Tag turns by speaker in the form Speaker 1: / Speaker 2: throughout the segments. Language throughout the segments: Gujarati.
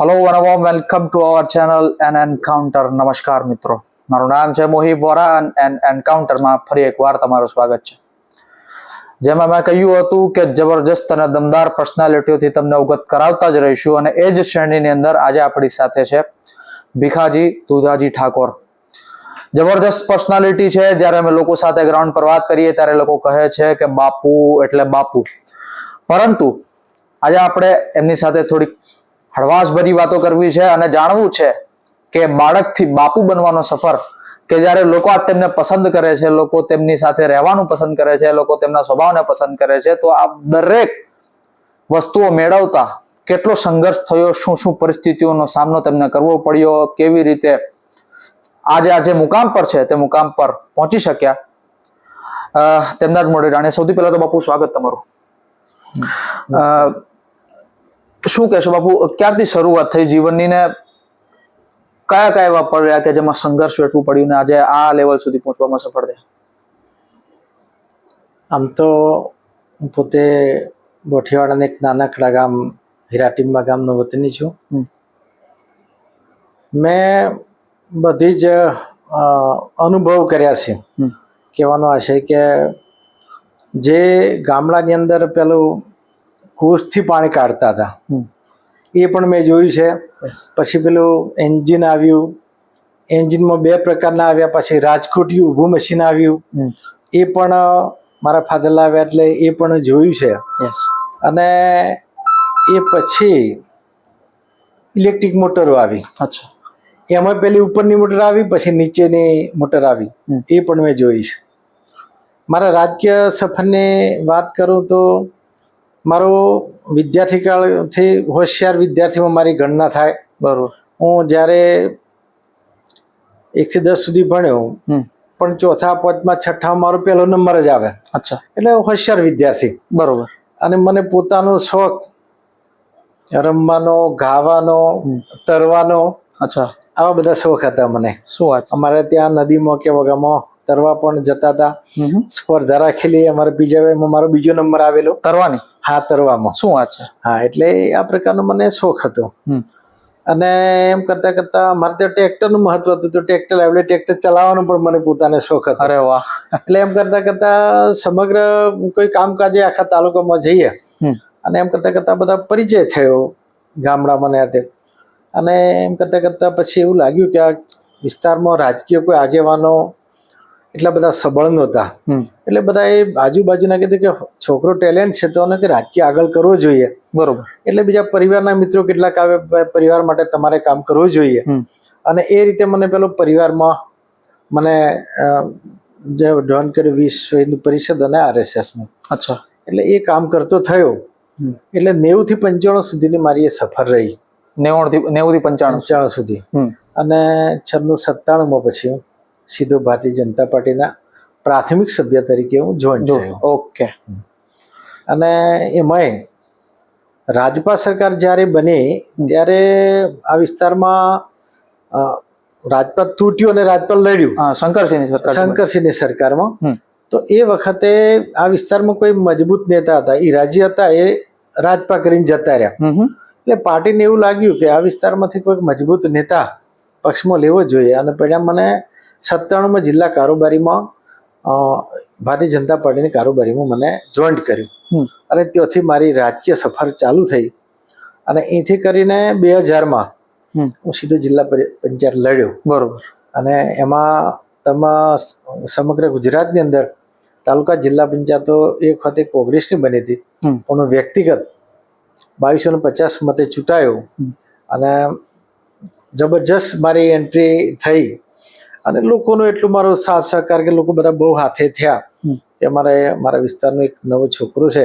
Speaker 1: હેલો અને વોમ welcome to our channel an encounter નમસ્કાર મિત્રો. મારું નામ છે મોહિબ વોરા એન એન્કાઉન્ટરમાં ફરી એકવાર તમારું સ્વાગત છે. જેમાં મેં કહ્યું હતું કે જબરજસ્ત અને દમદાર પર્સનાલિટીઓથી તમને અવગત કરાવતા જ રહીશું, અને એ જ શ્રેણીની અંદર આજે આપણી સાથે છે ભીખાજી દુધાજી ઠાકોર. જબરજસ્ત પર્સનાલિટી છે, જ્યારે અમે લોકો સાથે ગ્રાઉન્ડ પર વાત કરીએ, ત્યારે લોકો કહે છે કે બાપુ એટલે બાપુ. પરંતુ આજે આપણે એમની સાથે થોડીક હળવાશભરી વાતો કરવી છે અને જાણવું છે કે બાળકથી બાપુ બનવાનો સફર કે જ્યારે લોકો આ તેમને પસંદ કરે છે, લોકો તેમની સાથે રહેવાનું પસંદ કરે છે, લોકો તેમના સ્વભાવને પસંદ કરે છે, તો આ દરેક વસ્તુઓ મેળવતા કેટલો સંઘર્ષ થયો, શું શું પરિસ્થિતિઓનો સામનો તેમને કરવો પડ્યો, કેવી રીતે આજે આ જે મુકામ પર છે તે મુકામ પર પહોંચી શક્યા? તેમના જ મોડે જાણે સૌથી પહેલા તો બાપુ, સ્વાગત તમારું. શું કહેશો બાપુ? ક્યારથી શરૂઆત થઈ જીવનની ને કયા કયા એવા પડ્યા કે જેમાં સંઘર્ષ વેઠવું પડ્યું ને આજે આ લેવલ સુધી પહોંચવામાં સફળ થયા
Speaker 2: આમ તો હું પોતે બોઠીવાડાના એક નાનકડા ગામ હિરાટીમ્બા ગામનો વતની છું. મેં બધી જ અનુભવ કર્યા છે. કહેવાનો આશય કે જે ગામડાની અંદર પેલું કૂસથી પાણી કાઢતા હતા. એ પણ મેં જોયું છે. પછી પેલું એન્જિન આવ્યું. એન્જિનમાં બે પ્રકારના આવ્યા. પછી રાજકોટી ઊભું મશીન આવ્યું. એ પણ મારા ફાધર લાવ્યા એટલે એ પણ જોયું છે. અને એ પછી ઇલેક્ટ્રિક મોટરો આવી.
Speaker 1: અચ્છા.
Speaker 2: એમાં પેલી ઉપરની મોટર આવી પછી નીચેની મોટર આવી. એ પણ મેં જોઈ છે. મારા રાજકીય સફરની વાત કરું તો મારો વિદ્યાર્થી કાળથી હોશિયાર વિદ્યાર્થીમાં મારી ગણના થાય
Speaker 1: બરોબર.
Speaker 2: હું જ્યારે એકથી દસ સુધી ભણ્યો પણ ચોથા પાંચમાં છઠ્ઠા મારો પહેલો નંબર જ આવે.
Speaker 1: અચ્છા.
Speaker 2: એટલે હોશિયાર વિદ્યાર્થી.
Speaker 1: બરોબર.
Speaker 2: અને મને પોતાનો શોખ રમવાનો ગાવાનો તરવાનો
Speaker 1: અચ્છા.
Speaker 2: આવા બધા શોખ હતા મને.
Speaker 1: શું વાત
Speaker 2: અમારે ત્યાં નદીમાં કે વગામાં તરવા પણ જતા હતા. સ્પર્ધા રાખેલી અમારે બીજા મારો બીજો નંબર આવેલો.
Speaker 1: તરવાની?
Speaker 2: હા તરવામાં
Speaker 1: શું વાત છે?
Speaker 2: હા એટલે આ પ્રકારનો મને શોખ હતો. અને એમ કરતા કરતા મારે ત્યાં ટ્રેક્ટરનું મહત્વ હતું તો ટ્રેક્ટર એટલે ટ્રેક્ટર ચલાવવાનો પણ મને પોતાને શોખ હતો.
Speaker 1: અરે વાહ.
Speaker 2: એટલે એમ કરતા કરતા સમગ્ર કોઈ કામકાજે આખા તાલુકામાં જઈએ. અને એમ કરતા કરતા બધા પરિચય થયો ગામડામાં ને આ તે. અને એમ કરતા કરતા પછી એવું લાગ્યું કે આ વિસ્તારમાં રાજકીય કોઈ આગેવાનો એટલા બધા સબળ નહોતા. એટલે બધા એ આજુબાજુના કીધું કે છોકરો ટેલેન્ટ છે તો એને કે રાજકીય આગળ કરવો જોઈએ.
Speaker 1: બરોબર.
Speaker 2: એટલે બીજા પરિવારના મિત્રો કેટલાક આવે પરિવાર માટે તમારે કામ કરવું જોઈએ. અને એ રીતે મને પેલો પરિવારમાં મને જે જોઈન કર્યું વિશ્વ હિન્દુ પરિષદ અને આરએસએસમાં
Speaker 1: અચ્છા.
Speaker 2: એટલે એ કામ કરતો થયો. એટલે નેવું થી પંચાણું સુધીની મારી એ સફર રહી.
Speaker 1: નેવું થી નેવું થી પંચાણું.
Speaker 2: પંચાણું સુધી. અને છન્નું સત્તાણુંમાં પછી સીધો ભારતીય જનતા પાર્ટીના પ્રાથમિક સભ્ય તરીકે હું જોઈન થયો.
Speaker 1: ઓકે.
Speaker 2: અને એમાંય રાજપા સરકાર જ્યારે બની ત્યારે આ વિસ્તારમાં રાજપાલ તૂટ્યું અને રાજપાલ લડ્યું.
Speaker 1: હા શંકરસિંહની સરકાર.
Speaker 2: શંકરસિંહની સરકારમાં. તો એ વખતે આ વિસ્તારમાં કોઈ મજબૂત નેતા હતા. એ રાજી હતા એ રાજપા કરીને જતા રહ્યા. એટલે પાર્ટીને એવું લાગ્યું કે આ વિસ્તારમાંથી કોઈક મજબૂત નેતા પક્ષમાં લેવો જોઈએ. અને પરિણામ મને સત્તાણુંમાં જિલ્લા કારોબારીમાં ભારતીય જનતા પાર્ટીની કારોબારીમાં મને જોઈન્ટ કર્યું. અને ત્યાંથી મારી રાજકીય સફર ચાલુ થઈ. અને અહીંથી કરીને બે હજારમાં હું સીધો જિલ્લા પંચાયત લડ્યો.
Speaker 1: બરોબર.
Speaker 2: અને એમાં તમા સમગ્ર ગુજરાતની અંદર તાલુકા જિલ્લા પંચાયતો એક વખતે કોંગ્રેસની બની હતી. પણ હું વ્યક્તિગત બાવીસો ને પચાસ મતે ચૂંટાયો. અને જબરજસ્ત મારી એન્ટ્રી થઈ. અને લોકોનો એટલું મારો સાથ સહકાર કે લોકો બધા બહુ હાથે થયા. કે અમારે મારા વિસ્તારનો એક નવો છોકરો છે.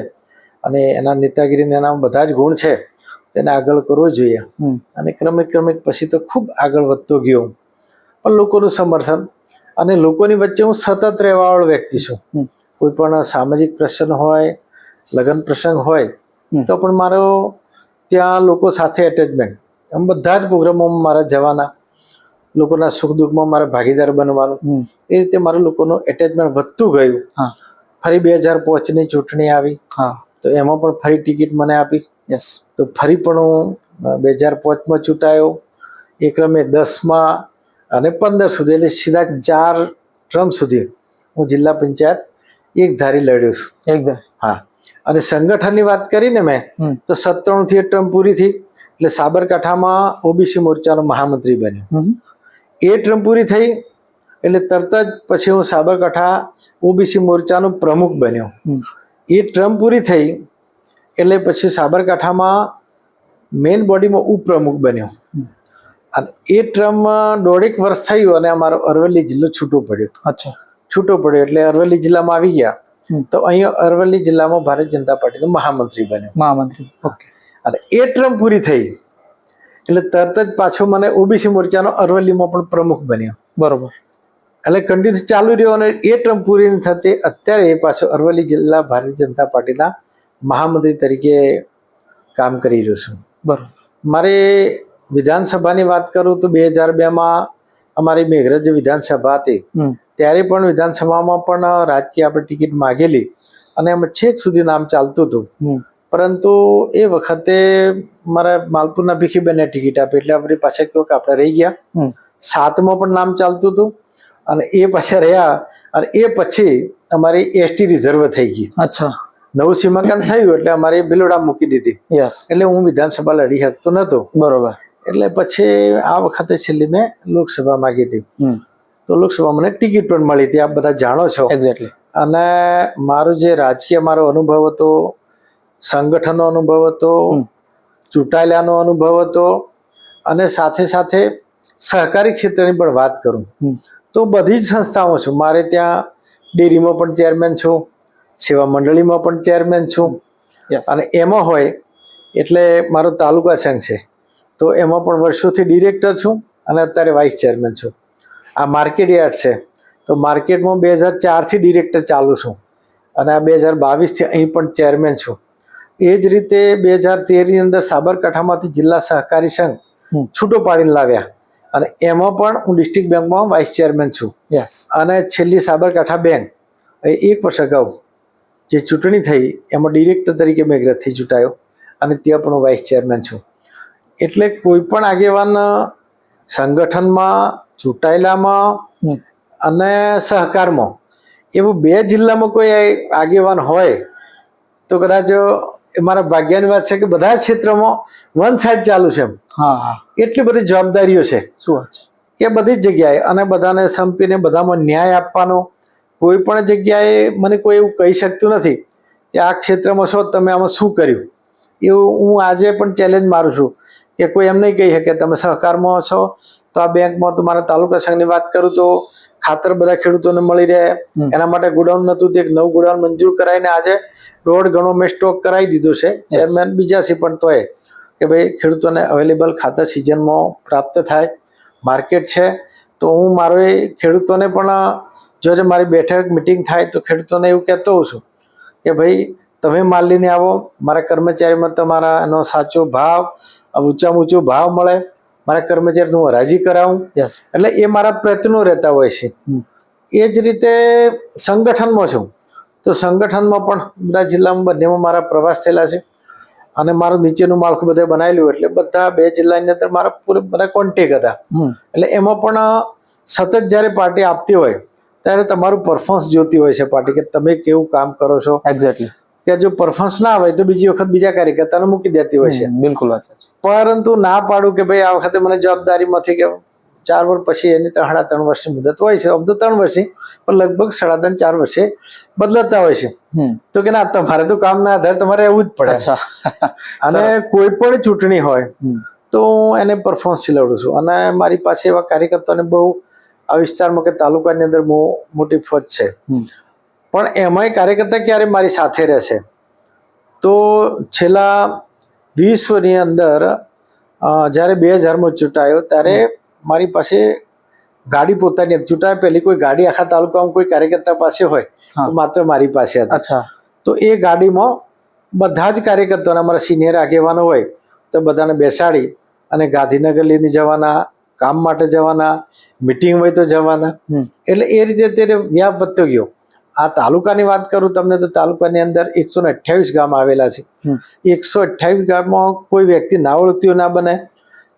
Speaker 2: અને એના નેતાગીરીને એના બધા જ ગુણ છે. તેને આગળ કરવો જોઈએ. અને ક્રમિક ક્રમિક પછી તો ખૂબ આગળ વધતો ગયો પણ લોકોનું સમર્થન અને લોકોની વચ્ચે હું સતત રહેવાવાળો વ્યક્તિ છું. કોઈ પણ સામાજિક પ્રસંગ હોય લગ્ન પ્રસંગ હોય તો પણ મારો ત્યાં લોકો સાથે એટેચમેન્ટ એમ બધા જ પ્રોગ્રામોમાં મારા જવાના. લોકોના સુખ દુઃખમાં મારે ભાગીદાર બનવાનું. એ રીતે મારું લોકોનું એટેચમેન્ટ વધતું ગયું.
Speaker 1: હા.
Speaker 2: ફરી બે હજાર પાંચની ચૂંટણી આવી.
Speaker 1: હા.
Speaker 2: તો એમાં પણ ફરી ટિકિટ મને આપી.
Speaker 1: યસ
Speaker 2: તો ફરી પણ હું બે હજાર પાંચમાં ચૂંટાયો. એ ક્રમે દસમાં અને પંદર સુધી એટલે સીધા ચાર ટર્મ સુધી હું જિલ્લા પંચાયત એક ધારી લડ્યો છું.
Speaker 1: એકદમ.
Speaker 2: હા. અને સંગઠનની વાત કરીને મેં તો સત્તાણું થી ટર્મ પૂરી થઈ એટલે સાબરકાંઠામાં ઓબીસી મોરચાનો મહામંત્રી બન્યો. એ ટ્રમ પૂરી થઈ એટલે તરત જ પછી હું સાબરકાંઠા ઓબીસી મોરચાનો પ્રમુખ બન્યો. એ ટ્રમ પૂરી થઈ એટલે પછી સાબરકાંઠામાં મેઇન બોડીમાં ઉપપ્રમુખ બન્યો. અને એ ટ્રમમાં દોઢેક વર્ષ થયું અને અમારો અરવલ્લી જિલ્લો છૂટો પડ્યો.
Speaker 1: અચ્છા.
Speaker 2: છૂટો પડ્યો એટલે અરવલ્લી જિલ્લામાં આવી ગયા. તો અહીંયા અરવલ્લી જિલ્લામાં ભારતીય જનતા પાર્ટીનો મહામંત્રી બન્યો.
Speaker 1: મહામંત્રી. ઓકે.
Speaker 2: અને એ ટ્રમ પૂરી થઈ એટલે તરત જ પાછો મને ઓબીસી મોરચાનો અરવલ્લીમાં પણ પ્રમુખ બન્યો.
Speaker 1: બરોબર.
Speaker 2: એટલે કન્ટિન્યુ ચાલુ રહ્યો અને એ ટર્મ પૂરી નથી થતી અત્યારે એ પાછો અરવલ્લી જિલ્લા ભારતીય જનતા પાર્ટીના મહામંત્રી તરીકે કામ કરી રહ્યો છું.
Speaker 1: બરાબર.
Speaker 2: મારે વિધાનસભાની વાત કરું તો બે હજાર બેમાં અમારી મેઘરજ વિધાનસભા હતી. ત્યારે પણ વિધાનસભામાં પણ રાજકીય આપણે ટિકિટ માગેલી અને એમાં છેક સુધી નામ ચાલતું હતું. પરંતુ એ વખતે મારા માલપુરના ભીખીબેને ટિકિટ આપી એટલે આપણી પાસે કે આપણે રહી ગયા. સાતમાં પણ નામ ચાલતું હતું અને એ પાછા રહ્યા અને એ પછી અમારી એસટી રિઝર્વ થઈ ગઈ.
Speaker 1: અચ્છા.
Speaker 2: નવું સીમાંકન થયું એટલે અમારે બિલોડા મૂકી દીધી.
Speaker 1: યસ
Speaker 2: એટલે હું વિધાનસભા લડી શકતો નહોતો.
Speaker 1: બરોબર.
Speaker 2: એટલે પછી આ વખતે છેલ્લી મેં લોકસભા માંગી હતી. તો લોકસભા મને ટિકિટ પણ મળી હતી. આપ બધા જાણો છો.
Speaker 1: એક્ઝેક્ટલી
Speaker 2: અને મારો જે રાજકીય મારો અનુભવ હતો સંગઠનનો અનુભવ હતો. ચૂંટાયેલાનો અનુભવ હતો અને સાથે સાથે સહકારી ક્ષેત્રની પણ વાત કરું. તો બધી જ સંસ્થાઓ છું. મારે ત્યાં ડેરીમાં પણ ચેરમેન છું સેવા મંડળીમાં પણ ચેરમેન છું. અને એમાં હોય એટલે મારો તાલુકા સંઘ છે. તો એમાં પણ વર્ષોથી ડિરેક્ટર છું અને અત્યારે વાઇસ ચેરમેન છું. આ માર્કેટ યાર્ડ છે. તો માર્કેટમાં બે હજાર ચારથી ડિરેક્ટર ચાલુ છું. અને આ બે હજાર બાવીસથી અહીં પણ ચેરમેન છું. એ જ રીતે બે હજાર તેરની અંદર સાબરકાંઠામાંથી જિલ્લા સહકારી સંઘ. છૂટો પાડીને લાવ્યા. અને એમાં પણ હું ડિસ્ટ્રિક્ટ બેંકમાં વાઇસ ચેરમેન છું.
Speaker 1: યસ
Speaker 2: અને છેલ્લી સાબરકાંઠા બેંક એ એક વર્ષ અગાઉ જે ચૂંટણી થઈ એમાં ડિરેક્ટર તરીકે મેઘરજથી ચૂંટાયો અને ત્યાં પણ હું વાઇસ ચેરમેન છું. એટલે કોઈ પણ આગેવાન સંગઠનમાં ચૂંટાયેલામાં અને સહકારમાં એવું બે જિલ્લામાં કોઈ આગેવાન હોય તો કદાચ એ મારા ભાગ્યની વાત છે કે બધા ક્ષેત્રમાં વન સાઈડ ચાલુ છે
Speaker 1: હા
Speaker 2: એટલી બધી જવાબદારીઓ છે.
Speaker 1: શું વાત છે?
Speaker 2: કે બધી જ જગ્યાએ અને બધાને સંપીને બધામાં ન્યાય આપવાનો કોઈ પણ જગ્યાએ મને કોઈ એવું કહી શકતું નથી કે આ ક્ષેત્રમાં છો તમે આમાં શું કર્યું? એવું હું આજે પણ ચેલેન્જ મારું છું કે કોઈ એમ નહીં કહી શકે તમે સહકારમાં છો તો આ બેંકમાં તો મારા તાલુકા સંઘની વાત કરું તો ખાતર બધા ખેડૂતોને મળી રહે. એના માટે ગોડાઉન નહોતું તે એક નવું ગોડાઉન મંજૂર કરાવીને આજે દોઢ ગણો મેં સ્ટોક કરાવી દીધો છે. ચેરમેન બીજા છે પણ તોય કે ભાઈ ખેડૂતોને અવેલેબલ ખાતર સિઝનમાં પ્રાપ્ત થાય. માર્કેટ છે તો હું મારો એ ખેડૂતોને પણ જો જે મારી બેઠક મિટિંગ થાય તો ખેડૂતોને એવું કહેતો હોઉં છું કે ભાઈ તમે માલ લઈને આવો મારા કર્મચારીમાં તમારા એનો સાચો ભાવ ઊંચામાં ઊંચો ભાવ મળે મારા કર્મચારીનું હું હરાજી કરાવું. એટલે એ મારા પ્રયત્નો રહેતા હોય છે. એ જ રીતે સંગઠનમાં છું. તો સંગઠનમાં પણ બધા જિલ્લામાં બંનેમાં મારા પ્રવાસ થયેલા છે. અને મારું નીચેનું માળખું બધે બનાવેલું એટલે બધા બે જિલ્લાની અંદર મારા પૂરે બધા કોન્ટેક હતા. એટલે એમાં પણ સતત જ્યારે પાર્ટી આપતી હોય ત્યારે તમારું પરફોર્મન્સ જોતી હોય છે પાર્ટી કે તમે કેવું કામ કરો છો?
Speaker 1: એક્ઝેક્ટલી
Speaker 2: કે જો પરફોર્મન્સ ના હોય તો બીજી વખત બીજા કાર્યકર્તાને મૂકી દેતી હોય છે.
Speaker 1: બિલકુલ
Speaker 2: પરંતુ ના પાડું કે ભાઈ આ વખતે મને જવાબદારીમાંથી કે ચાર વર્ષ પછી એની ત્રણ સાડા ત્રણ વર્ષની મુદત હોય છે આમ તો ત્રણ વર્ષની પણ લગભગ સાડા ત્રણ ચાર વર્ષે બદલાતા હોય છે. તો કે ના તમારે તો કામ ના આધારે તમારે એવું જ પડે. અને કોઈ પણ ચૂંટણી હોય તો હું એને પરફોર્મન્સ લડું છું. અને મારી પાસે એવા કાર્યકર્તાઓને બહુ આ વિસ્તારમાં કે તાલુકાની અંદર બહુ મોટી ફોજ છે. પણ એમાંય કાર્યકર્તા ક્યારે મારી સાથે રહેશે? તો છેલ્લા વિશ્વની અંદર જ્યારે બે હજારમાં ચૂંટાયો ત્યારે મારી પાસે ગાડી પોતાની ચૂંટાય પેલી પહેલી કોઈ ગાડી આખા તાલુકામાં કોઈ કાર્યકર્તા પાસે હોય તો માત્ર મારી પાસે હતી.
Speaker 1: અચ્છા.
Speaker 2: તો એ ગાડીમાં બધા જ કાર્યકર્તાઓને અમારા સિનિયર આગેવાનો હોય તો બધાને બેસાડી અને ગાંધીનગર લઈને જવાના કામ માટે જવાના મિટિંગ હોય તો જવાના. એટલે એ રીતે અત્યારે વ્યાપ વધતો ગયો. આ તાલુકાની વાત કરું તમને તો તાલુકાની અંદર એકસો ને અઠ્યાવીસ ગામ આવેલા છે. એકસો અઠ્યાવીસ ગામમાં કોઈ વ્યક્તિ ના ઓળખતી ના બને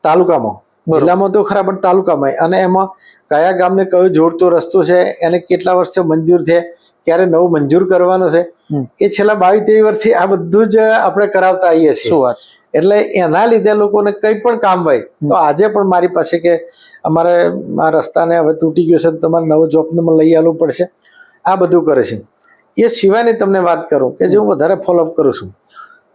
Speaker 2: તાલુકામાં. જિલ્લામાં તો ખરા પણ તાલુકામાં. અને એમાં કયા ગામને કયો જોડતો રસ્તો છે એને કેટલા વર્ષે મંજૂર છે ક્યારે નવું મંજૂર કરવાનો છે એ છેલ્લા બાવીસ ત્રેવીસ વર્ષથી આ બધું જ આપણે કરાવતા આવીએ છીએ.
Speaker 1: શું વાત
Speaker 2: એટલે એના લીધે લોકોને કંઈ પણ કામ હોય તો આજે પણ મારી પાસે કે અમારે આ રસ્તાને હવે તૂટી ગયો છે તમારે નવો જોબને લઈ આવવું પડશે. આ બધું કરે છે. એ સિવાયની તમને વાત કરું કે જે હું વધારે ફોલોઅપ કરું છું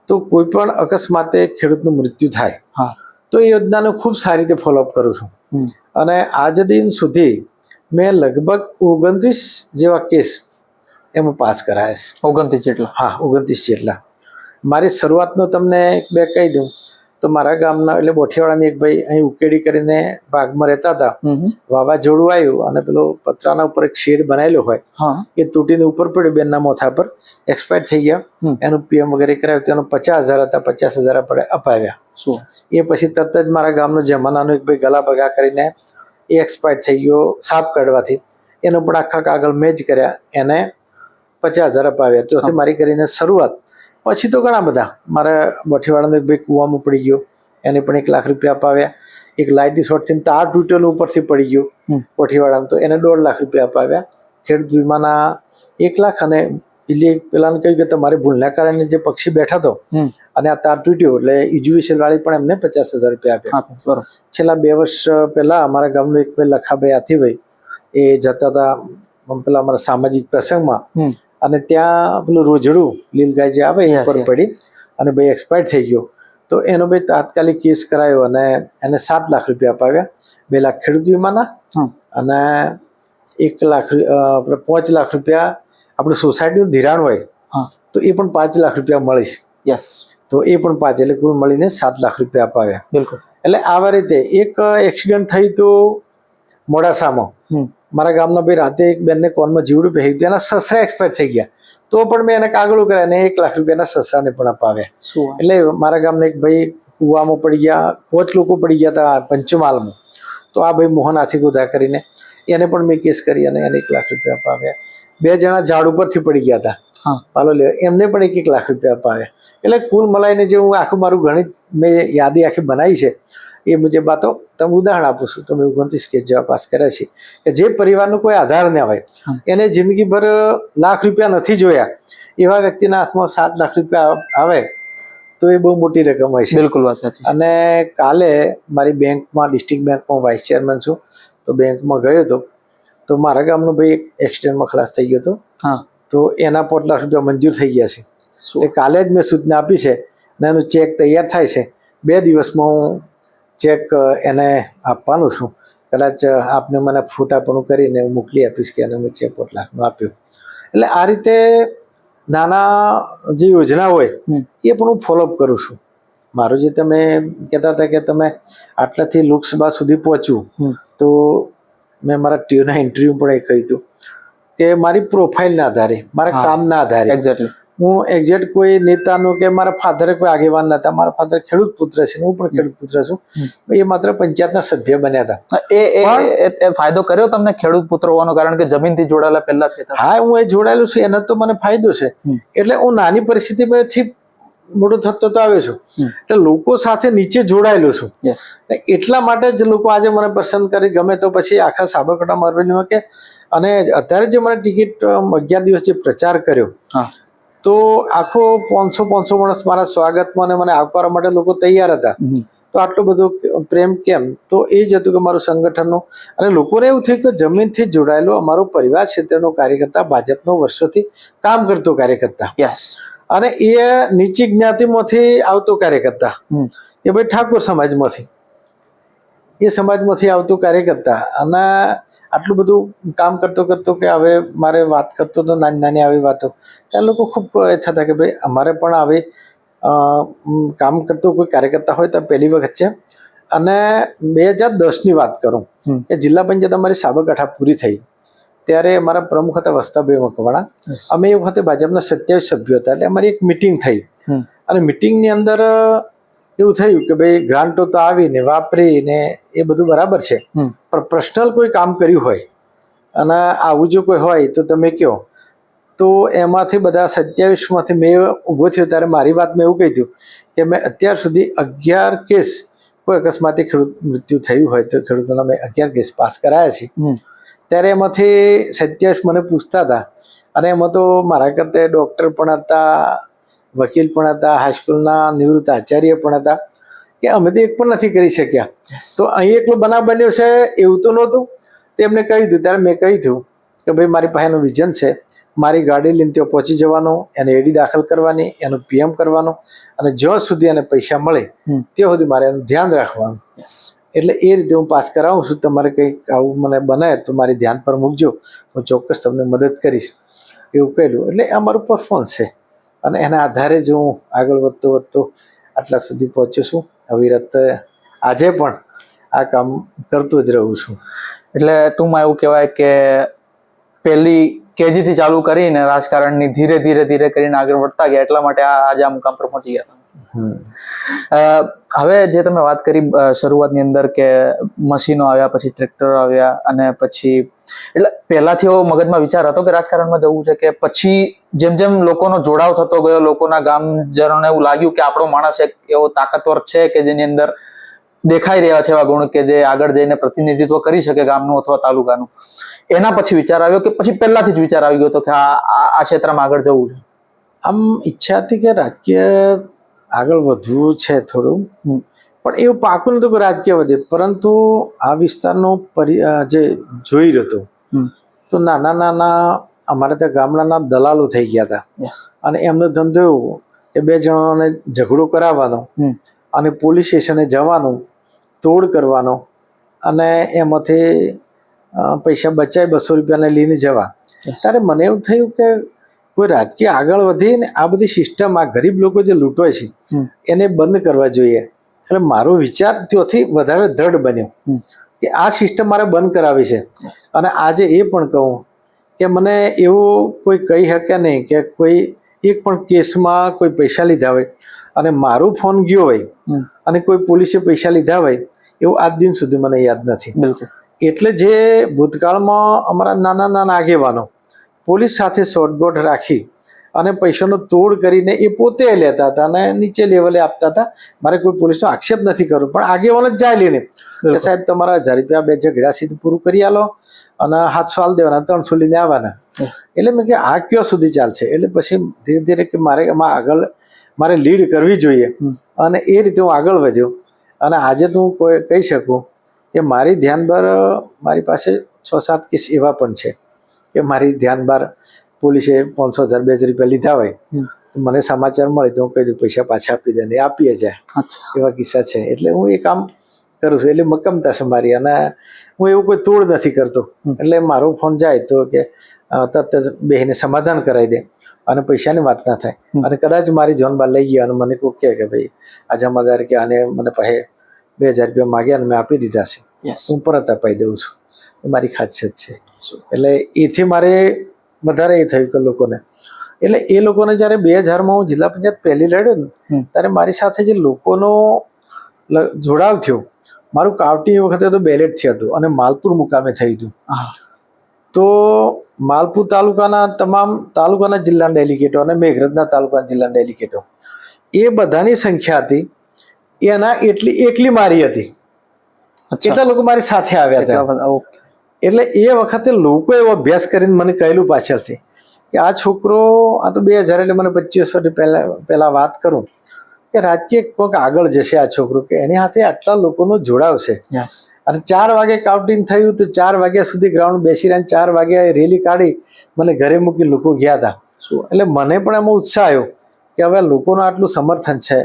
Speaker 2: તો કોઈ પણ અકસ્માતે ખેડૂતનું મૃત્યુ થાય.
Speaker 1: હા.
Speaker 2: તો એ યોજનાનું ખૂબ સારી રીતે ફોલોઅપ કરું છું. અને આજ દિન સુધી મેં લગભગ ઓગણત્રીસ જેવા કેસ એમાં પાસ કરાયા છે.
Speaker 1: ઓગણત્રીસ જેટલા?
Speaker 2: હા ઓગણત્રીસ જેટલા. મારી શરૂઆતનો તમને એક બે કહી દઉં. તો મારા ગામના એટલે બોઠિયાવાળાની એક ભાઈ અહીં ઉકેડી કરીને ભાગમાં રહેતા હતા. વાવાઝોડું આવ્યું અને પેલો પતરાના ઉપર એક શેડ બનાવેલો હોય. એ તૂટીને ઉપર પડ્યું બેનના મોથા પર. એક્સપાયર થઈ ગયા. એનું પીએમ વગેરે કરાવ્યું. તેનો પચાસ હજાર હતા પચાસ હજાર આપણે અપાવ્યા.
Speaker 1: શું?
Speaker 2: એ પછી તરત જ મારા ગામનો જમાનાનો એક ભાઈ ગલા ભગા કરીને એ એક્સપાયર થઈ ગયો સાપ કાઢવાથી. એનો પણ આખા કાગળ મેં જ કર્યા. એને પચાસ હજાર અપાવ્યા. તો મારી કરીને શરૂઆત પછી તો ઘણા બધા. મારે બોઠીવાળાનો એક ભાઈ કૂવામાં પડી ગયો. એને પણ એક લાખ રૂપિયા અપાવ્યા. એક લાઇટની શોર્ટથી તાર તૂટેલો ઉપરથી પડી ગયો
Speaker 1: હમ.
Speaker 2: તો એને દોઢ લાખ રૂપિયા અપાવ્યા. ખેડૂત વીમાના એક લાખ અને એટલે પેલાને કહ્યું કે તમારે ભૂલના કારણે જે પક્ષી બેઠા હતો અને આ તાર તૂટ્યો એટલે ઇજ્યુએશન વાળી પણ એમને પચાસ હજાર રૂપિયા આપ્યા. છેલ્લા બે વર્ષ પહેલા અમારા ગામનો એક ભાઈ લખાભાઈ હાથીભાઈ એ જતા હતા પેલા અમારા સામાજિક પ્રસંગમાં અને ત્યાં પેલું રોજડું લીલગાય જે આવે એ ઉપર પડી અને ભાઈ એક્સપાયર થઈ ગયો. તો એનો ભાઈ તાત્કાલિક કેસ કરાયો અને એને સાત લાખ રૂપિયા અપાવ્યા. બે લાખ ખેડૂત વીમાના અને એક લાખ આપણે પાંચ લાખ રૂપિયા આપણું સોસાયટીનું ધિરાણ હોય તો એ પણ પાંચ લાખ રૂપિયા મળીશ
Speaker 1: યસ.
Speaker 2: તો એ પણ પાંચ એટલે કુલ મળીને સાત લાખ રૂપિયા અપાવ્યા.
Speaker 1: બિલકુલ.
Speaker 2: એટલે આવા રીતે એક એક્સિડન્ટ થઈ તો મોડાસામાં મારા ગામના ભાઈ રાતે એક બેનને કોનમાં જીવડું પહેરી દીધું એના સસરા એક્સપાયર થઈ ગયા. તો પણ મેં એને કાગળો કર્યા અને એક લાખ રૂપિયાના સસરાને પણ અપાવ્યા. એટલે મારા ગામના એક ભાઈ કૂવામાં પડી ગયા. પાંચ લોકો પડી ગયા હતા પંચમહાલમાં. તો આ ભાઈ મોહન હાથી ગોધા કરીને એને પણ મેં કેસ કરી અને એને એક લાખ રૂપિયા અપાવ્યા. બે જણા ઝાડ ઉપરથી પડી ગયા હતા. પાલો લેવા એમને પણ એક એક લાખ રૂપિયા અપાવ્યા. એટલે કુલ મલાઈને જે હું આખું મારું ગણિત મેં યાદી આખી બનાવી છે એ મુજબ વાતો તમે ઉદાહરણ આપું છું. તમે ઓગણત્રીસ કેસ જેવા પાસ કર્યા છે. કે જે પરિવારનો કોઈ આધાર ના હોય એને જિંદગીભર લાખ રૂપિયા નથી જોયા એવા વ્યક્તિના હાથમાં સાત લાખ રૂપિયા આવે તો એ બહુ મોટી રકમ હોય છે.
Speaker 1: બિલકુલ વાત સાચી
Speaker 2: અને કાલે મારી બેંકમાં ડિસ્ટ્રિક્ટ બેંકમાં વાઇસ ચેરમેન છું તો બેંકમાં ગયો હતો તો મારા ગામનો ભાઈ એક એક્સિડન્ટમાં ખલાસ થઈ ગયો હતો. તો એના પાંચ લાખ રૂપિયા મંજૂર થઈ ગયા છે. કાલે જ મેં સૂચના આપી છે અને એનું ચેક તૈયાર થાય છે. બે દિવસમાં હું ચેક એને આપવાનું છું. કદાચ આપને મને ફોટાપણું પણ કરીને હું મોકલી આપીશ કે એને મેં ચેક પાંચ લાખનું આપ્યું. એટલે આ રીતે નાના જે યોજના હોય એ પણ હું ફોલોઅપ કરું છું. મારું જે તમે કહેતા હતા કે તમે આટલાથી લોકસભા સુધી પહોંચ્યું તો મેં મારા ટીયુના ઇન્ટરવ્યુ પણ એ કહ્યું હતું કે મારી પ્રોફાઇલના આધારે મારા કામના આધારે
Speaker 1: એક્ઝેક્ટલી
Speaker 2: હું એક્ઝેક્ટ કોઈ નેતાનો કે મારા ફાધરે કોઈ આગેવાન નતા મારા ફાધર ખેડૂત પુત્ર છે હું પણ ખેડૂત પુત્ર છું. એ માત્ર પંચાયતના સભ્ય બન્યા હતા.
Speaker 1: એ એ ફાયદો કર્યો તમને ખેડૂત પુત્ર હોવાનો? કારણ કે જમીનથી જોડાયેલા પહેલા
Speaker 2: હા હું એ જોડાયેલું છું. એનો તો મને ફાયદો છે. એટલે હું નાની પરિસ્થિતિમાંથી મોટો થતો તો આવ્યો છું. એટલે લોકો સાથે નીચે જોડાયેલો છું. એટલા માટે જ લોકો આજે મને પસંદ કરી. ગમે તો પછી આખા સાબરકાંઠા મોરબીમાં કે અને અત્યારે જે મને ટિકિટ અગિયાર દિવસ જે પ્રચાર કર્યો તો આખો પાંચસો પાંચસો માણસ મારા સ્વાગતમાં અને મને આવકારવા માટે લોકો તૈયાર હતા. તો આટલો બધો પ્રેમ કેમ? તો એ જ હતું કે મારું સંગઠનનું અને લોકોને એવું થયું કે જમીનથી જોડાયેલો અમારો પરિવાર ક્ષેત્રનો કાર્યકર્તા ભાજપનો વર્ષોથી કામ કરતો કાર્યકર્તા.
Speaker 1: યસ
Speaker 2: અને એ નીચી જ્ઞાતિમાંથી આવતો કાર્યકર્તા.
Speaker 1: કે
Speaker 2: એ ભાઈ ઠાકોર સમાજમાંથી. એ સમાજમાંથી આવતો કાર્યકર્તા અને આટલું બધું કામ કરતો કરતો કે હવે મારે વાત કરતો તો નાની નાની આવી વાતો. ત્યાં લોકો ખૂબ એ થતા કે ભાઈ અમારે પણ આવી કામ કરતો કોઈ કાર્યકર્તા હોય તો પહેલી વખત છે. અને બે હજાર દસની વાત કરું કે જિલ્લા પંચાયત અમારી સાબરકાંઠા પૂરી થઈ. ત્યારે અમારા પ્રમુખ હતા વસ્તાભાઈ મકવાણા. અમે એ વખતે ભાજપના સત્યાવીસ સભ્યો હતા એટલે અમારી એક મિટિંગ થઈ. અને મિટિંગની અંદર એવું થયું કે ભાઈ ગ્રાન્ટો તો આવીને વાપરીને એ બધું બરાબર છે. પણ પર્સનલ કોઈ કામ કર્યું હોય અને આવું જો કોઈ હોય તો તમે કહો તો એમાંથી બધા સત્યાવીસમાંથી મેં ઊભો થયો ત્યારે મારી વાત મેં એવું કહી દઉં કે મેં અત્યાર સુધી અગિયાર કેસ કોઈ અકસ્માતે ખેડૂત મૃત્યુ થયું હોય તો ખેડૂતોના મેં અગિયાર કેસ પાસ કરાયા છે. ત્યારે એમાંથી સત્યાવીસ મને પૂછતા હતા અને એમાં તો મારા કરતા ડૉક્ટર પણ હતા વકીલ પણ હતા હાઈસ્કૂલના નિવૃત્ત આચાર્ય પણ હતા કે અમે તો એક પણ નથી કરી શક્યા. તો અહીં એકલો બનાવ બન્યો છે એવું તો નહોતું. તે એમને કહી દીધું ત્યારે મેં કહી દીધું કે ભાઈ મારી પાસેનું વિઝન છે મારી ગાડી લઈને ત્યાં પહોંચી જવાનું એને એડી દાખલ કરવાની એનું પીએમ કરવાનું અને જ્યાં સુધી એને પૈસા મળે. ત્યાં સુધી મારે એનું ધ્યાન રાખવાનું. એટલે એ રીતે હું પાસ કરાવું છું તમારે કંઈક આવું મને બને તો મારી ધ્યાન પર મૂકજો હું ચોક્કસ તમને મદદ કરીશ. એવું કહેલું એટલે આ મારું પરફોર્મન્સ છે. અને એના આધારે જ હું આગળ વધતો વધતો આટલા સુધી પહોંચ્યો છું. અવિરત આજે પણ આ કામ કરતો જ રહું છું.
Speaker 1: એટલે ટૂંકમાં એવું કહેવાય કે પહેલી કેજી થી ચાલુ કરીને રાજકારણની ધીરે ધીરે ધીરે કરીને આગળ વધતા ગયા એટલા માટે આ આજે આ મુકામ પર પહોંચી ગયા હવે જે તમે વાત કરી શરૂઆતની અંદર કે મશીનો આવ્યા પછી ટ્રેક્ટર આવ્યા અને પછી એટલે પહેલાથી એવો મગજમાં વિચાર હતો કે રાજકારણમાં જવું છે કે પછી જેમ જેમ લોકોનો જોડાવ થતો ગયો લોકોના ગામજનોને એવું લાગ્યું કે આપણો માણસ એક એવો તાકાતવર છે કે જેની અંદર દેખાઈ રહ્યા છે એવા ગુણ કે જે આગળ જઈને પ્રતિનિધિત્વ કરી શકે ગામનું અથવા તાલુકાનું. એના પછી વિચાર આવ્યો કે પછી પહેલાથી જ વિચાર આવી ગયો હતો કે આ આ- ક્ષેત્રમાં આગળ જવું છે?
Speaker 2: આમ ઈચ્છા હતી કે રાજકીય આગળ વધવું છે થોડું. પણ એવું પાકું નતું કે રાજકીય વધે. પરંતુ આ વિસ્તારનો જે જોઈ રહ્યો તો નાના નાના અમારે ત્યાં ગામડાના દલાલો થઈ ગયા હતા. અને એમનો ધંધો એવો કે બે જણાને ઝઘડો કરાવવાનો અને પોલીસ સ્ટેશને જવાનું તોડ કરવાનો અને એમાંથી પૈસા બચાવી બસો રૂપિયાને લઈને જવા. ત્યારે મને એવું થયું કે કોઈ રાજકીય આગળ વધી ને આ બધી સિસ્ટમ આ ગરીબ લોકો જે લૂંટવાય છે એને બંધ કરવા જોઈએ. એટલે મારો વિચાર ત્યોથી વધારે દ્રઢ બન્યો કે આ સિસ્ટમ મારે બંધ કરાવી છે. અને આજે એ પણ કહું કે મને એવું કોઈ કહી શકે નહીં કે કોઈ એક પણ કેસમાં કોઈ પૈસા લીધા હોય. અને મારું ફોન ગયો હોય અને કોઈ પોલીસે પૈસા લીધા હોય એવું આજ દિન સુધી મને યાદ નથી.
Speaker 1: બિલકુલ.
Speaker 2: એટલે જે ભૂતકાળમાં અમારા નાના નાના આગેવાનો પોલીસ સાથે શોર્ટગોટ રાખી અને પૈસાનો તોડ કરીને એ પોતે લેતા હતા અને નીચે લેવલે આપતા હતા મારે કોઈ પોલીસનો આક્ષેપ નથી કરવો પણ આગેવાનો જ જાય લઈને કે સાહેબ તમારા હજાર રૂપિયા બે ઝઘડા સીધું પૂરું કરી આલો અને સાતસો હાલ દેવાના ત્રણસો લઈને આવવાના. એટલે મેં કે આ કયો સુધી ચાલશે? એટલે પછી ધીરે ધીરે કે મારે એમાં આગળ મારે લીડ કરવી જોઈએ. અને એ રીતે હું આગળ વધ્યો. અને આજે તો હું કોઈ કહી શકું કે મારી ધ્યાન બાર મારી પાસે છ સાત કેસ એવા પણ છે કે મારી ધ્યાન બાર પોલીસે પાંચસો હજાર બે હજાર રૂપિયા લીધા હોય તો મને સમાચાર મળે તો હું કહી દઉં પૈસા પાછા આપી દે ને આપીએ જાય એવા કિસ્સા છે. એટલે હું એ કામ કરું છું. એટલે મક્કમતા છે મારી. અને હું એવું કોઈ તોડ નથી કરતો. એટલે મારો ફોન જાય તો કે તરત જ બેહીને સમાધાન કરાવી દે. અને પૈસાની વાત ના થાય. અને કદાચ મારી જોન બાર લઈ ગયા અને મને કોઈ કહે કે ભાઈ આ જમાદાર કે આને મને પાસે બે હજાર રૂપિયા માગ્યા અને મેં આપી દીધા છે. હું પરત અપાઈ દઉં છું. એ મારી ખાસિયત છે. એટલે એથી મારે વધારે એ થયું કે લોકોને. એટલે એ લોકોને જ્યારે બે હજારમાં હું જિલ્લા પંચાયત પહેલી લડ્યો ને ત્યારે મારી સાથે જે લોકોનો જોડાવ થયો મારું કાવટી વખતે તો બેલેટ થયું હતું અને માલપુર મુકામે થયું હતું તો માલપુર તાલુકાના તમામ તાલુકાના જિલ્લાના ડેલિગેટો અને મેઘરજના તાલુકાના જિલ્લાના ડેલિગેટો એ બધાની સંખ્યા હતી. એના એટલી એકલી મારી હતી. કેટલા લોકો મારી સાથે આવ્યા હતા?
Speaker 1: એટલા
Speaker 2: એ વખતે લોકો એવો અભ્યાસ કરીને મને કહેલું પાછળથી કે આ છોકરો આ તો બે હજાર એટલે મને પચીસ વર્ષ પહેલા પહેલા વાત કરું. કે રાજકીય કોઈક આગળ જશે આ છોકરો કે એની હાથે આટલા લોકોનો જોડાવ છે.
Speaker 1: યસ
Speaker 2: અને ચાર વાગે કાઉન્ટિંગ થયું તો ચાર વાગ્યા સુધી ગ્રાઉન્ડ બેસી રહ્યા ચાર વાગ્યા રેલી કાઢી મને ઘરે મૂકી લોકો ગયા હતા. એટલે મને પણ એમાં ઉત્સાહ આવ્યો કે હવે લોકોનું આટલું સમર્થન છે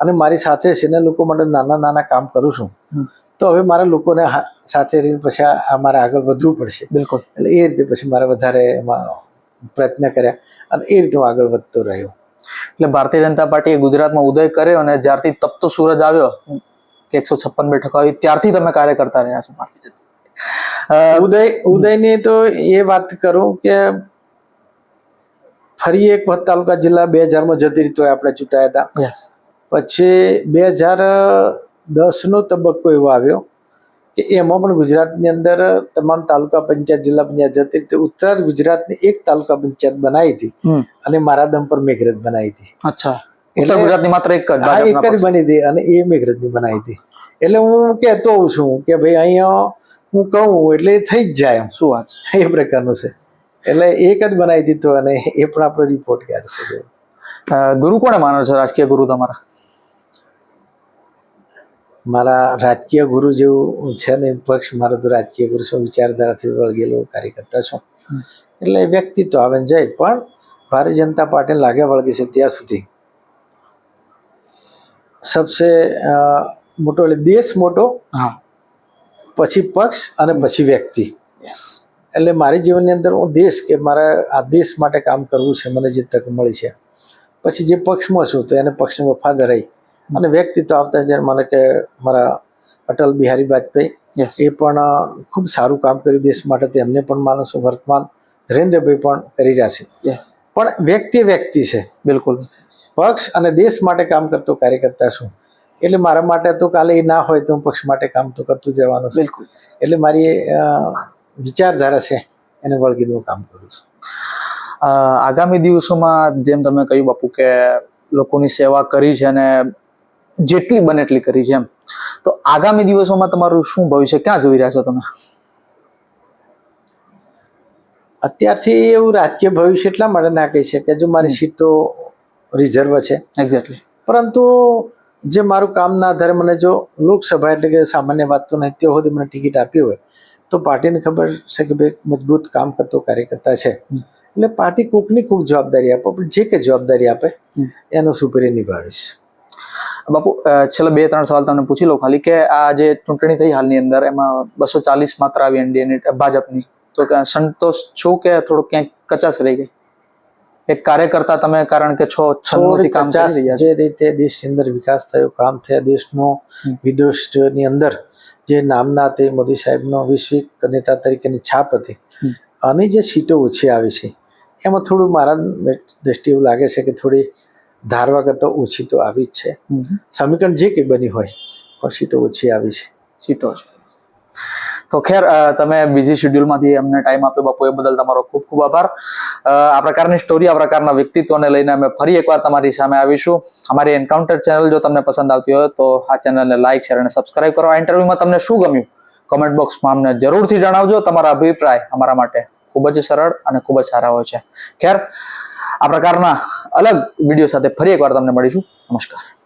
Speaker 2: અને મારી સાથે છે ને લોકો માટે નાના નાના કામ કરું છું. તો હવે મારે લોકોને સાથે રહીને પછી આ આ મારે આગળ વધવું પડશે.
Speaker 1: બિલકુલ.
Speaker 2: એટલે એ રીતે પછી મારે વધારે એમાં પ્રયત્ન કર્યા અને એ રીતે હું આગળ વધતો રહ્યો.
Speaker 1: એટલે ભારતીય જનતા પાર્ટીએ ગુજરાતમાં ઉદય કર્યો અને જ્યારથી તપતો સૂરજ આવ્યો કે એકસો છપ્પન બેઠકો આવી ત્યારથી તમે કાર્ય કરતા રહ્યા છો
Speaker 2: ઉદય ઉદયની તો એ વાત કરું કે ફરી એક વખત તાલુકા જિલ્લા બે હજારમાં જતી રીતે આપણે ચૂંટાયા હતા. પછી બે હજાર દસનો તબક્કો એવો આવ્યો કે એમાં પણ ગુજરાતની અંદર તમામ તાલુકા પંચાયત જિલ્લા પંચાયત જતી રીતે ઉત્તર ગુજરાતની એક તાલુકા પંચાયત બનાવી હતી અને મારા દમ પર મેઘરજ બનાવી હતી.
Speaker 1: અચ્છા.
Speaker 2: એટલે-
Speaker 1: ગુજરાતની માત્ર એક જ
Speaker 2: હા એક જ બની હતી અને એ મેઘરજની બનાવી હતી. એટલે હું કહેતો છું કે ભાઈ અહીંયા હું કહું એટલે થઈ જ જાય.
Speaker 1: શું વાત
Speaker 2: એ પ્રકારનું છે. એટલે એક જ બનાવી દીધું અને એ પણ આપણો રિપોર્ટ ક્યારે છે.
Speaker 1: ગુરુ કોને માનો છો? રાજકીય ગુરુ તમારા?
Speaker 2: મારા રાજકીય ગુરુ જેવું છે ને પક્ષ મારો તો રાજકીય ગુરુ છું. વિચારધારાથી વળગેલો કાર્યકર્તા છું.
Speaker 1: એટલે
Speaker 2: એટલે વ્યક્તિત્વ આવે જાય પણ ભારતીય જનતા પાર્ટીને લાગે વળગે છે ત્યાં સુધી. સબસે મોટો એટલે દેશ મોટો
Speaker 1: હા.
Speaker 2: પછી પક્ષ અને પછી વ્યક્તિ.
Speaker 1: યસ
Speaker 2: એટલે મારી જીવનની અંદર હું દેશ કે મારે આ દેશ માટે કામ કરવું છે મને જે તક મળી છે. પછી જે પક્ષમાં છું તો એને પક્ષને વફાદાર રહી. અને વ્યક્તિત્વ આવતા જ્યારે મને કે મારા અટલ બિહારી વાજપેયી એ પણ ખૂબ સારું કામ કર્યું દેશ માટે તેમને પણ માનું છું વર્તમાન નરેન્દ્રભાઈ પણ કરી રહ્યા છે. પણ વ્યક્તિ વ્યક્તિ છે.
Speaker 1: બિલકુલ.
Speaker 2: પક્ષ અને દેશ માટે કામ કરતો કાર્યકર્તા છું. એટલે મારા માટે તો કાલે એ ના હોય તો હું પક્ષ માટે કામ તો કરતું જવાનું છે.
Speaker 1: બિલકુલ.
Speaker 2: એટલે મારી વિચારધારા છે એને વળગી હું કામ કરું છું.
Speaker 1: આગામી દિવસોમાં જેમ તમે કહ્યું બાપુ કે લોકોની સેવા કરી છે અને જેટલી બને એટલી કરી છે એમ. તો આગામી દિવસોમાં તમારું શું ભવિષ્ય ક્યાં જોઈ રહ્યા છો તમે?
Speaker 2: અત્યારથી એવું રાજકીય ભવિષ્ય એટલા માટે ના કહી છે કે જો મારી સીટ તો રિઝર્વ છે.
Speaker 1: એક્ઝેક્ટલી
Speaker 2: પરંતુ જે મારું કામના આધારે મને જો લોકસભા એટલે કે સામાન્ય વાત તો નહીં ત્યાં સુધી મને ટિકિટ આપી હોય તો પાર્ટીને ખબર છે કે ભાઈ મજબૂત કામ કરતો કાર્યકર્તા છે. એટલે પાર્ટી કોકની કોક જવાબદારી આપે પણ જે કે જવાબદારી આપે એનો સુપરી નિભાવીશ.
Speaker 1: બાપુ છેલ્લા બે ત્રણ સવાલ તમને પૂછી લઉં ખાલી કે આ જે ચૂંટણી થઈ હાલની અંદર એમાં બસો ચાલીસ માત્ર આવી એનડીએની ભાજપની. તો સંતોષ છો કે થોડું ક્યાંક કચાશ રહી ગઈ? એક કાર્યકર્તા તમે કારણ કે છો છન્નુંથી કામ કરી રહ્યા છો?
Speaker 2: જે રીતે દેશની અંદર વિકાસ થયો કામ થયા દેશનો વિદેશની અંદર જે નામના તે મોદી સાહેબનો વૈશ્વિક નેતા તરીકેની છાપ હતી. અને જે સીટો ઓછી આવી છે એમાં થોડું મારા દ્રષ્ટિએ એવું લાગે છે કે થોડી ધારવા કરતાં ઓછી તો આવી જ છે. સમીકરણ જે કંઈ બની હોય પણ સીટો ઓછી આવી છે.
Speaker 1: સીટો છે. તો ખેર તમે બિઝી શેડ્યુલમાંથી અમને ટાઈમ આપ્યો બાપુ, એ બદલ તમારો ખૂબ ખૂબ આભાર. આ પ્રકારની સ્ટોરી આ પ્રકારના વ્યક્તિત્વને લઈને અમે ફરી એકવાર તમારી સામે આવીશું. અમારી એન્કાઉન્ટર ચેનલ જો તમને પસંદ આવતી હોય તો આ ચેનલને લાઇક શેર અને સબસ્ક્રાઇબ કરો. આ ઇન્ટરવ્યુમાં તમને શું ગમ્યું? કોમેન્ટ બોક્સમાં અમને જરૂરથી જણાવજો. તમારા અભિપ્રાય અમારા માટે ખૂબ જ સરળ અને ખૂબ જ સારા હોય છે. ખેર, આ પ્રકારના અલગ વીડિયો સાથે ફરી એકવાર તમને મળીશું. નમસ્કાર.